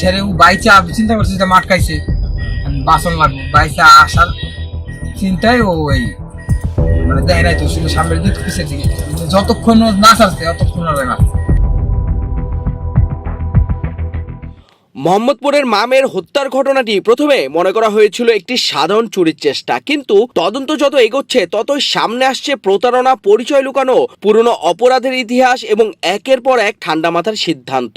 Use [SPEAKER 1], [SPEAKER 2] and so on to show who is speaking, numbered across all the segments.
[SPEAKER 1] ঠেরে বাইচা চিন্তা মাঠ খাইছে। বাসন বাইচা আসার ও এই মানে নাই তো, শুধু সামনের দিক যতক্ষণ না ছাড়ছে আর না।
[SPEAKER 2] মোহাম্মদপুরের মামের হত্যার ঘটনাটি প্রথমে মনে করা হয়েছিল একটি সাধারণ চুরির চেষ্টা। কিন্তু তদন্ত যত এগোচ্ছে, ততই সামনে আসছে প্রতারণা, পরিচয় লুকানো, পুরনো অপরাধের ইতিহাস এবং একের পর এক ঠান্ডা মাথার সিদ্ধান্ত।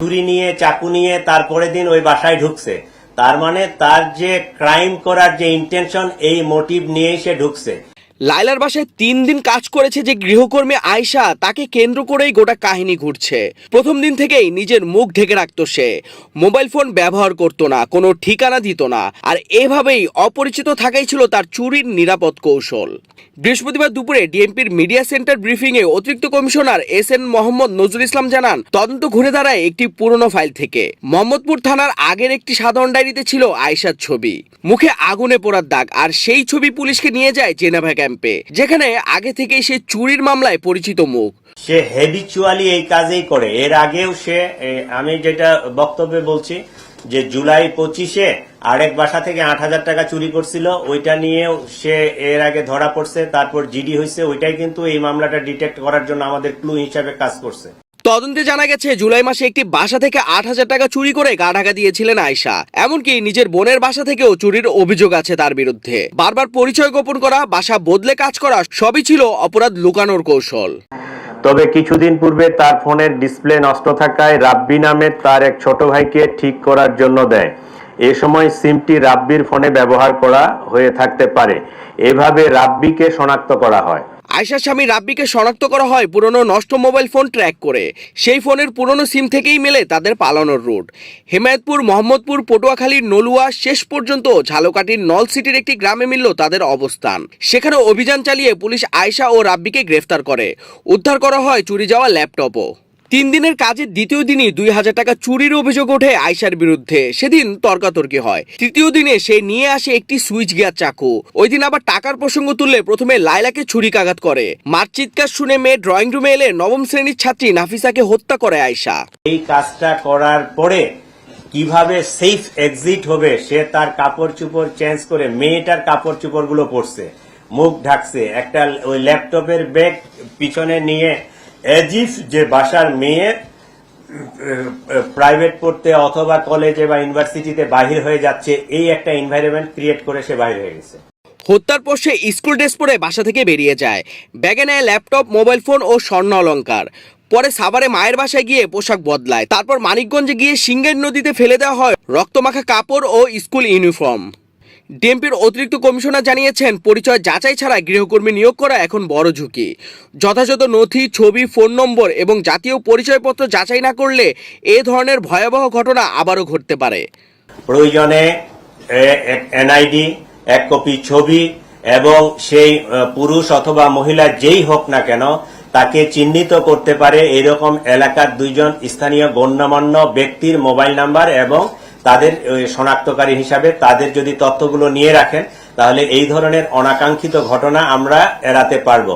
[SPEAKER 3] ছুরি নিয়ে, চাকু নিয়ে তারপরে দিন ওই বাসায় ঢুকছে। তার মানে তার যে ক্রাইম করার যে ইন্টেনশন এই মোটিভ নিয়েই সে ঢুকছে।
[SPEAKER 2] লাইলার বাসায় তিন দিন কাজ করেছে যে গৃহকর্মী আয়শা, তাকে কেন্দ্র করেই গোটা কাহিনী ঘুরছে। প্রথম দিন থেকেই নিজের মুখ ঢেকে রাখতো সে। মোবাইল ফোন ব্যবহার করতো না, কোনো ঠিকানা দিত না, আর এভাবেই অপরিচিত থাকাই ছিল তার চুরির নিরাপদ কৌশল। বৃহস্পতিবার দুপুরে ডিএমপির মিডিয়া সেন্টার ব্রিফিংয়ে অতিরিক্ত commissioner S N Mohammad Nazrul Islam জানান, তদন্ত ঘুরে দাঁড়ায় একটি পুরনো ফাইল থেকে। মোহাম্মদপুর থানার আগের একটি সাধারণ ডায়েরিতে ছিল আয়শার ছবি। মুখে আগুনে পোড়ার দাগ, আর সেই ছবি পুলিশকে নিয়ে যায় জেনেভা ক্যাম্পে, যেখানে আগে থেকেই সে চুরির মামলায় পরিচিত মুখ।
[SPEAKER 3] সে হেবিচুয়ালি এই কাজেই করে। এর আগেও সে আমি যেটা বক্তব্যে বলছি যে জুলাই পঁচিশে আরেক বাসা থেকে আট হাজার টাকা চুরি করছিল। ওইটা নিয়ে সে এর আগে ধরা পড়ছে, তারপর জিডি হয়েছে ওইটাই কিন্তু এই মামলাটা ডিটেক্ট করার জন্য আমাদের ক্লু হিসাবে কাজ করছে।
[SPEAKER 2] তদন্তে জানা গেছে, জুলাই মাসে একটি বাসা থেকে আট হাজার টাকা চুরি করে গা ঢাকা দিয়েছিলেন আয়শা। এমনকি নিজের বোনের বাসা থেকেও চুরির অভিযোগ আছে তার বিরুদ্ধে। বারবার পরিচয় গোপন করা, বাসা বদলে কাজ করা, সবই ছিল অপরাধ লুকানোর কৌশল।
[SPEAKER 3] তবে কিছুদিন পূর্বে তার ফোনের ডিসপ্লে নষ্ট থাকায় রাব্বি নামের তার এক ছোট ভাইকে ঠিক করার জন্য দেয়। এ সময় সিমটি রাব্বির ফোনে ব্যবহার করা হয়ে থাকতে পারে। এভাবে রাব্বিকে শনাক্ত করা হয়।
[SPEAKER 2] আয়শার স্বামী রাব্বিকে শনাক্ত করা হয় পুরনো নষ্ট মোবাইল ফোন ট্র্যাক করে। সেই ফোনের পুরনো সিম থেকেই মেলে তাদের পালানোর রুট। হেমায়তপুর, মোহাম্মদপুর পটুয়াখালীর নলুয়া শেষ পর্যন্ত ঝালকাটির নল সিটির একটি গ্রামে মিলল তাদের অবস্থান। সেখানে অভিযান চালিয়ে পুলিশ আয়সা ও রাব্বিকে গ্রেফতার করে। উদ্ধার করা হয় চুরি যাওয়া ল্যাপটপও। তিন দিনের কাজের দ্বিতীয় দিনই দুই হাজার টাকা চুরির অভিযোগ ওঠে আয়শার বিরুদ্ধে। সেদিন তর্কাতর্কি হয়। তৃতীয় দিনে সে নিয়ে আসে একটি সুইচ গিয়ার চাকু। ওই দিন আবার টাকার প্রসঙ্গ তুললে প্রথমে লাইলাকে ছুরি ছুরিকাঘাত করে। মার চিৎকার শুনে মেয়ে ড্রয়িং রুমে এলে নবম শ্রেণির ছাত্রী নাফিসাকে হত্যা করে আয়শা।
[SPEAKER 3] এই কাজটা করার পরে কীভাবে সেফ এক্সিট হবে, সে তার কাপড় চুপড় চেঞ্জ করে মেয়েটার কাপড় চুপড়গুলো পরছে। মুখ ঢাকছে। একটা ওই ল্যাপটপের ব্যাগ পিছনে নিয়ে এজিফ যে বাসার মেয়ে প্রাইভেট পড়তে অথবা কলেজে বা ইউনিভার্সিটিতে বাহির হয়ে যাচ্ছে, এই একটা এনভায়রনমেন্ট ক্রিয়েট করে সে বাহির হয়ে গেছে।
[SPEAKER 2] হত্যার পর সে স্কুল ড্রেস পরে বাসা থেকে বেরিয়ে যায়। ব্যাগে নেয় ল্যাপটপ মোবাইল ফোন ও স্বর্ণ অলংকার। পরে সাভারে মায়ের বাসায় গিয়ে পোশাক বদলায়। তারপর মানিকগঞ্জে গিয়ে সিঙ্গের নদীতে ফেলে দেওয়া হয় রক্তমাখা কাপড় ও স্কুল ইউনিফর্ম ডিএমপির অতিরিক্ত কমিশনার জানিয়েছেন, পরিচয় যাচাই ছাড়া গৃহকর্মী নিয়োগ করা এখন বড় ঝুঁকি। যথাযথ নথি, ছবি, ফোন নম্বর এবং জাতীয় পরিচয়পত্র যাচাই না করলে এ ধরনের ভয়াবহ ঘটনা আবারও ঘটতে পারে।
[SPEAKER 3] প্রয়োজনে এনআইডি, এক কপি ছবি এবং সেই পুরুষ অথবা মহিলা যেই হোক না কেন, তাকে চিহ্নিত করতে পারে। এরকম এলাকার দুইজন স্থানীয় গণ্যমান্য ব্যক্তির মোবাইল নাম্বার এবং তাদের শনাক্তকারী হিসাবে তাদের যদি তথ্যগুলো নিয়ে রাখেন, তাহলে এই ধরনের অনাকাঙ্ক্ষিত ঘটনা আমরা এড়াতে পারব।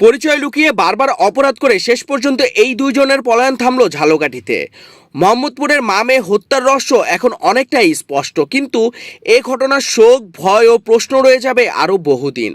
[SPEAKER 2] পরিচয় লুকিয়ে বারবার অপরাধ করে শেষ পর্যন্ত এই দুইজনের পলায়ন থামলো ঝালকাঠিতে। মোহাম্মদপুরের মামে হত্যার রহস্য এখন অনেকটাই স্পষ্ট, কিন্তু এ ঘটনার শোক, ভয় ও প্রশ্ন রয়ে যাবে আরও বহুদিন।